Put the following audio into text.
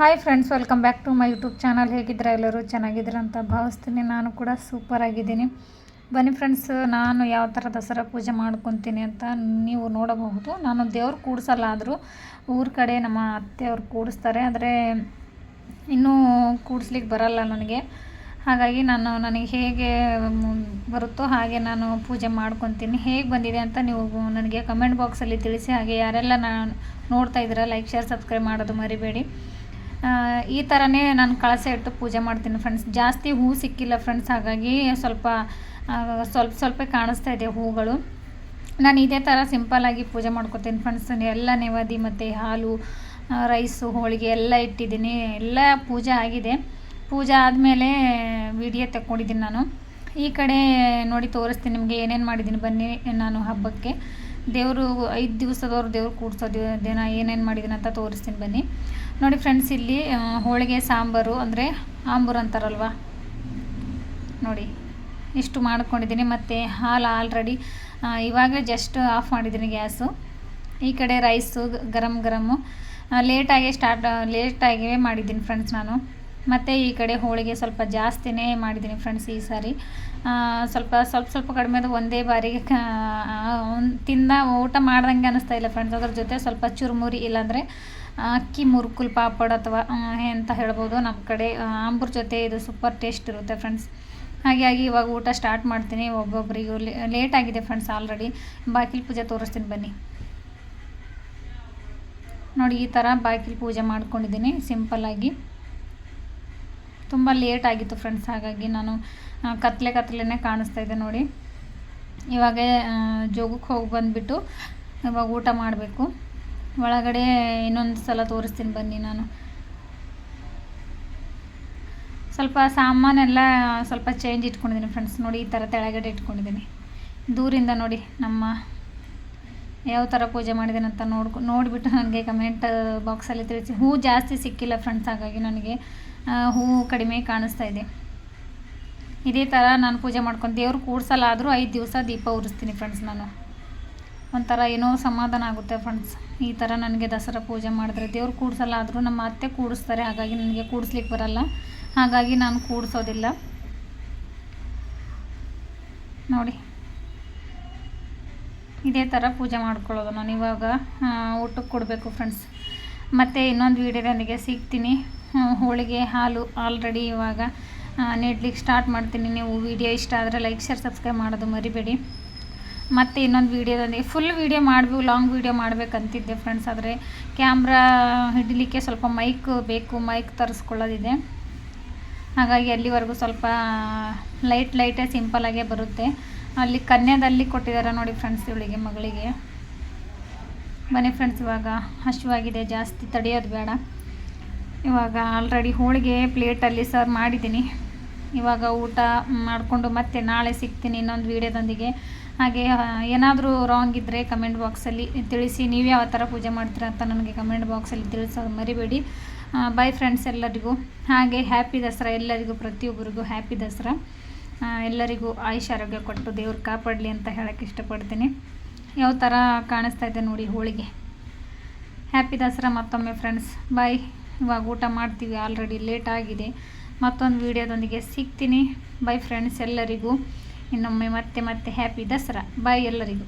Hi friends welcome back to my YouTube channel ಹೇಗಿದ್ದೀರಾ ಎಲ್ಲರೂ? ಚೆನ್ನಾಗಿದ್ರ ಅಂತ ಭಾವಿಸ್ತೀನಿ. ನಾನು ಕೂಡ ಸೂಪರ್ ಆಗಿದ್ದೀನಿ. ಬನ್ನಿ ಫ್ರೆಂಡ್ಸ್ ನಾನು ಯಾವ ಥರ ದಸರಾ ಪೂಜೆ ಮಾಡ್ಕೊತೀನಿ ಅಂತ ನೀವು ನೋಡಬಹುದು. ನಾನು ದೇವ್ರು ಕೂಡಿಸಲ್ಲ ಆದರೂ ಊರ ಕಡೆ ನಮ್ಮ ಅತ್ತೆಯವ್ರು ಕೂಡಿಸ್ತಾರೆ. ಆದರೆ ಇನ್ನೂ ಕೂಡಿಸ್ಲಿಕ್ಕೆ ಬರಲ್ಲ ನನಗೆ. ಹಾಗಾಗಿ ನಾನು ನನಗೆ ಹೇಗೆ ಬರುತ್ತೋ ಹಾಗೆ ನಾನು ಪೂಜೆ ಮಾಡ್ಕೊತೀನಿ. ಹೇಗೆ ಬಂದಿದೆ ಅಂತ ನೀವು ನನಗೆ ಕಮೆಂಟ್ ಬಾಕ್ಸಲ್ಲಿ ತಿಳಿಸಿ. ಹಾಗೆ ಯಾರೆಲ್ಲ ನಾನು ನೋಡ್ತಾ ಇದ್ದೀರಾ ಲೈಕ್ ಶೇರ್ ಸಬ್ಸ್ಕ್ರೈಬ್ ಮಾಡೋದು ಮರಿಬೇಡಿ. ಈ ಥರನೇ ನಾನು ಕಳಸ ಇಟ್ಟು ಪೂಜೆ ಮಾಡ್ತೀನಿ ಫ್ರೆಂಡ್ಸ್ ಜಾಸ್ತಿ ಹೂ ಸಿಕ್ಕಿಲ್ಲ ಫ್ರೆಂಡ್ಸ್ ಹಾಗಾಗಿ ಸ್ವಲ್ಪ ಸ್ವಲ್ಪ ಸ್ವಲ್ಪ ಕಾಣಿಸ್ತಾ ಇದೆ ಹೂಗಳು. ನಾನು ಇದೇ ಥರ ಸಿಂಪಲ್ಲಾಗಿ ಪೂಜೆ ಮಾಡ್ಕೊತೀನಿ ಫ್ರೆಂಡ್ಸ್ ಎಲ್ಲ ನೆವದಿ ಮತ್ತು ಹಾಲು ರೈಸು ಹೋಳಿಗೆ ಎಲ್ಲ ಇಟ್ಟಿದ್ದೀನಿ. ಎಲ್ಲ ಪೂಜೆ ಆಗಿದೆ. ಪೂಜೆ ಆದಮೇಲೆ ವಿಡಿಯೋ ತಗೊಂಡಿದ್ದೀನಿ ನಾನು. ಈ ಕಡೆ ನೋಡಿ ತೋರಿಸ್ತೀನಿ ನಿಮಗೆ ಏನೇನು ಮಾಡಿದ್ದೀನಿ ಬನ್ನಿ ನಾನು ಹಬ್ಬಕ್ಕೆ. ದೇವರು ಐದು ದಿವಸದವ್ರು ದೇವ್ರು ಕೂಡ್ಸೋದು ದಿನ ಏನೇನು ಮಾಡಿದ್ದೀನಿ ಅಂತ ತೋರಿಸ್ತೀನಿ ಬನ್ನಿ. ನೋಡಿ ಫ್ರೆಂಡ್ಸ್ ಇಲ್ಲಿ ಹೋಳಿಗೆ, ಸಾಂಬಾರು ಅಂದರೆ ಆಂಬೂರು ಅಂತಾರಲ್ವ? ನೋಡಿ, ಇಷ್ಟು ಮಾಡ್ಕೊಂಡಿದ್ದೀನಿ ಮತ್ತು ಹಾಲು ಆಲ್ರೆಡಿ ಇವಾಗಲೇ ಜಸ್ಟ್ ಆಫ್ ಮಾಡಿದ್ದೀನಿ ಗ್ಯಾಸು. ಈ ಕಡೆ ರೈಸು ಗರಮ್ ಗರಮು ಲೇಟಾಗಿ ಸ್ಟಾರ್ಟ್ ಲೇಟಾಗಿಯೇ ಮಾಡಿದ್ದೀನಿ ಫ್ರೆಂಡ್ಸ್ ನಾನು. ಮತ್ತು ಈ ಕಡೆ ಹೋಳಿಗೆ ಸ್ವಲ್ಪ ಜಾಸ್ತಿನೇ ಮಾಡಿದ್ದೀನಿ ಫ್ರೆಂಡ್ಸ್ ಈ ಸಾರಿ. ಸ್ವಲ್ಪ ಸ್ವಲ್ಪ ಸ್ವಲ್ಪ ಕಡಿಮೆ ಅದು ಒಂದೇ ಬಾರಿಗೆ ತಿಂದ ಊಟ ಮಾಡ್ದಂಗೆ ಅನ್ನಿಸ್ತಾ ಇಲ್ಲ ಫ್ರೆಂಡ್ಸ್ ಅದ್ರ ಜೊತೆ ಸ್ವಲ್ಪ ಚುರುಮುರಿ, ಇಲ್ಲಾಂದರೆ ಅಕ್ಕಿ ಮುರುಕುಲ್ ಪಾಪಡ್ ಅಥವಾ ಅಂತ ಹೇಳ್ಬೋದು. ನಮ್ಮ ಕಡೆ ಆಂಬ್ರ ಜೊತೆ ಇದು ಸೂಪರ್ ಟೇಸ್ಟ್ ಇರುತ್ತೆ ಫ್ರೆಂಡ್ಸ್ ಹಾಗಾಗಿ ಇವಾಗ ಊಟ ಸ್ಟಾರ್ಟ್ ಮಾಡ್ತೀನಿ. ಒಬ್ಬೊಬ್ಬರಿಗೂ ಲೇಟ್ ಆಗಿದೆ ಫ್ರೆಂಡ್ಸ್ ಆಲ್ರೆಡಿ ಬಾಗಿಲು ಪೂಜೆ ತೋರಿಸ್ತೀನಿ ಬನ್ನಿ. ನೋಡಿ, ಈ ಥರ ಬಾಗಿಲು ಪೂಜೆ ಮಾಡ್ಕೊಂಡಿದ್ದೀನಿ ಸಿಂಪಲ್ಲಾಗಿ ತುಂಬ ಲೇಟ್ ಆಗಿತ್ತು ಫ್ರೆಂಡ್ಸ್ ಹಾಗಾಗಿ ನಾನು ಕತ್ಲೆ ಕತ್ಲೆನೇ ಕಾಣಿಸ್ತಾ ಇದೆ ನೋಡಿ. ಇವಾಗ ಜೋಗಕ್ಕೆ ಹೋಗಿ ಬಂದುಬಿಟ್ಟು ಇವಾಗ ಊಟ ಮಾಡಬೇಕು. ಒಳಗಡೆ ಇನ್ನೊಂದು ಸಲ ತೋರಿಸ್ತೀನಿ ಬನ್ನಿ ನಾನು. ಸ್ವಲ್ಪ ಸಾಮಾನೆಲ್ಲ ಸ್ವಲ್ಪ ಚೇಂಜ್ ಇಟ್ಕೊಂಡಿದ್ದೀನಿ ಫ್ರೆಂಡ್ಸ್ ನೋಡಿ ಈ ಥರ ತೆಳಗಡೆ ಇಟ್ಕೊಂಡಿದ್ದೀನಿ. ದೂರಿಂದ ನೋಡಿ ನಮ್ಮ ಯಾವ ಥರ ಪೂಜೆ ಮಾಡಿದ್ದೀನಿ ಅಂತ ನೋಡ್ಕೊ, ನೋಡಿಬಿಟ್ಟು ನನಗೆ ಕಮೆಂಟ್ ಬಾಕ್ಸಲ್ಲಿ ತಿಳಿಸಿ. ಹೂ ಜಾಸ್ತಿ ಸಿಕ್ಕಿಲ್ಲ ಫ್ರೆಂಡ್ಸ್ ಹಾಗಾಗಿ ನನಗೆ ಹೂವು ಕಡಿಮೆ ಕಾಣಿಸ್ತಾ ಇದೆ. ಇದೇ ಥರ ನಾನು ಪೂಜೆ ಮಾಡ್ಕೊಂಡು ದೇವ್ರು ಕೂಡ್ಸಲ್ಲ ಆದರೂ ಐದು ದಿವಸ ದೀಪ ಉರಿಸ್ತೀನಿ ಫ್ರೆಂಡ್ಸ್ ನಾನು. ಒಂಥರ ಏನೋ ಸಮಾಧಾನ ಆಗುತ್ತೆ ಫ್ರೆಂಡ್ಸ್ ಈ ಥರ ನನಗೆ ದಸರಾ ಪೂಜೆ ಮಾಡಿದ್ರೆ ದೇವ್ರು ಕೂಡ್ಸಲ್ಲ ಆದರೂ ನಮ್ಮ ಅತ್ತೆ ಕೂಡಿಸ್ತಾರೆ, ಹಾಗಾಗಿ ನನಗೆ ಕೂಡಿಸ್ಲಿಕ್ಕೆ ಬರಲ್ಲ. ಹಾಗಾಗಿ ನಾನು ಕೂಡಿಸೋದಿಲ್ಲ. ನೋಡಿ. ಇದೇ ಥರ ಪೂಜೆ ಮಾಡ್ಕೊಳ್ಳೋದು ನಾನು ಇವಾಗ ಊಟಕ್ಕೆ ಕೊಡಬೇಕು ಫ್ರೆಂಡ್ಸ್ ಮತ್ತು ಇನ್ನೊಂದು ವೀಡಿಯೋದೊಂದಿಗೆ ಸಿಗ್ತೀನಿ. ಹೋಳಿಗೆ ಹಾಲು ಆಲ್ರೆಡಿ ಇವಾಗ ನೀಡ್ಲಿಕ್ಕೆ ಸ್ಟಾರ್ಟ್ ಮಾಡ್ತೀನಿ. ನೀವು ವೀಡಿಯೋ ಇಷ್ಟ ಆದರೆ ಲೈಕ್ ಶೇರ್ ಸಬ್ಸ್ಕ್ರೈಬ್ ಮಾಡೋದು ಮರಿಬೇಡಿ. ಮತ್ತು ಇನ್ನೊಂದು ವೀಡಿಯೋದೊಂದಿಗೆ ಫುಲ್ ವೀಡಿಯೋ ಮಾಡಬೇಕು ಲಾಂಗ್ ವೀಡಿಯೋ ಮಾಡಬೇಕಂತಿದ್ದೆ ಫ್ರೆಂಡ್ಸ್ ಆದರೆ ಕ್ಯಾಮ್ರಾ ಹಿಡಲಿಕ್ಕೆ ಸ್ವಲ್ಪ ಮೈಕ್ ಬೇಕು ಮೈಕ್ ತರಿಸ್ಕೊಳ್ಳೋದಿದೆ. ಹಾಗಾಗಿ ಅಲ್ಲಿವರೆಗೂ ಸ್ವಲ್ಪ ಲೈಟ್ ಲೈಟೇ ಸಿಂಪಲಾಗೇ ಬರುತ್ತೆ. ಅಲ್ಲಿ ಕನ್ಯಾದಲ್ಲಿ ಕೊಟ್ಟಿದ್ದಾರೆ ನೋಡಿ ಫ್ರೆಂಡ್ಸ್ ಇವಳಿಗೆ, ಮಗಳಿಗೆ. ಬನ್ನಿ ಫ್ರೆಂಡ್ಸ್ ಇವಾಗ ಹಸಿವಾಗಿದೆ, ಜಾಸ್ತಿ ತಡೆಯೋದು ಬೇಡ. ಇವಾಗ ಆಲ್ರೆಡಿ ಹೋಳಿಗೆ ಪ್ಲೇಟಲ್ಲಿ ಸರ್ ಮಾಡಿದ್ದೀನಿ. ಇವಾಗ ಊಟ ಮಾಡಿಕೊಂಡು ಮತ್ತೆ ನಾಳೆ ಸಿಗ್ತೀನಿ ಇನ್ನೊಂದು ವೀಡಿಯೋದೊಂದಿಗೆ. ಹಾಗೆ ಏನಾದರೂ ರಾಂಗ್ ಇದ್ದರೆ ಕಮೆಂಟ್ ಬಾಕ್ಸಲ್ಲಿ ತಿಳಿಸಿ, ನೀವು ಯಾವ ಥರ ಪೂಜೆ ಮಾಡ್ತೀರಾ ಅಂತ ನನಗೆ ಕಮೆಂಟ್ ಬಾಕ್ಸಲ್ಲಿ ತಿಳಿಸೋದು ಮರಿಬೇಡಿ. ಬೈ ಫ್ರೆಂಡ್ಸ್ ಎಲ್ಲರಿಗೂ. ಹಾಗೆ ಹ್ಯಾಪಿ ದಸರಾ ಎಲ್ಲರಿಗೂ, ಪ್ರತಿಯೊಬ್ಬರಿಗೂ ಹ್ಯಾಪಿ ದಸರಾ. ಎಲ್ಲರಿಗೂ ಆಯುಷ್ ಆರೋಗ್ಯ ಕೊಟ್ಟು ದೇವ್ರು ಕಾಪಾಡಲಿ ಅಂತ ಹೇಳೋಕ್ಕೆ ಇಷ್ಟಪಡ್ತೀನಿ. ಯಾವ ಥರ ಕಾಣಿಸ್ತಾ ಇದೆ ನೋಡಿ ಹೋಳಿಗೆ. ಹ್ಯಾಪಿ ದಸರಾ ಮತ್ತೊಮ್ಮೆ ಫ್ರೆಂಡ್ಸ್ ಬಾಯ್ ಇವಾಗ ಊಟ ಮಾಡ್ತೀವಿ ಆಲ್ರೆಡಿ ಲೇಟ್ ಆಗಿದೆ. ಮತ್ತೊಂದು ವೀಡಿಯೋದೊಂದಿಗೆ ಸಿಗ್ತೀನಿ. ಬೈ ಫ್ರೆಂಡ್ಸ್ ಎಲ್ಲರಿಗೂ. ಇನ್ನೊಮ್ಮೆ ಮತ್ತೆ ಮತ್ತೆ ಹ್ಯಾಪಿ ದಸರಾ. ಬಾಯ್ ಎಲ್ಲರಿಗೂ.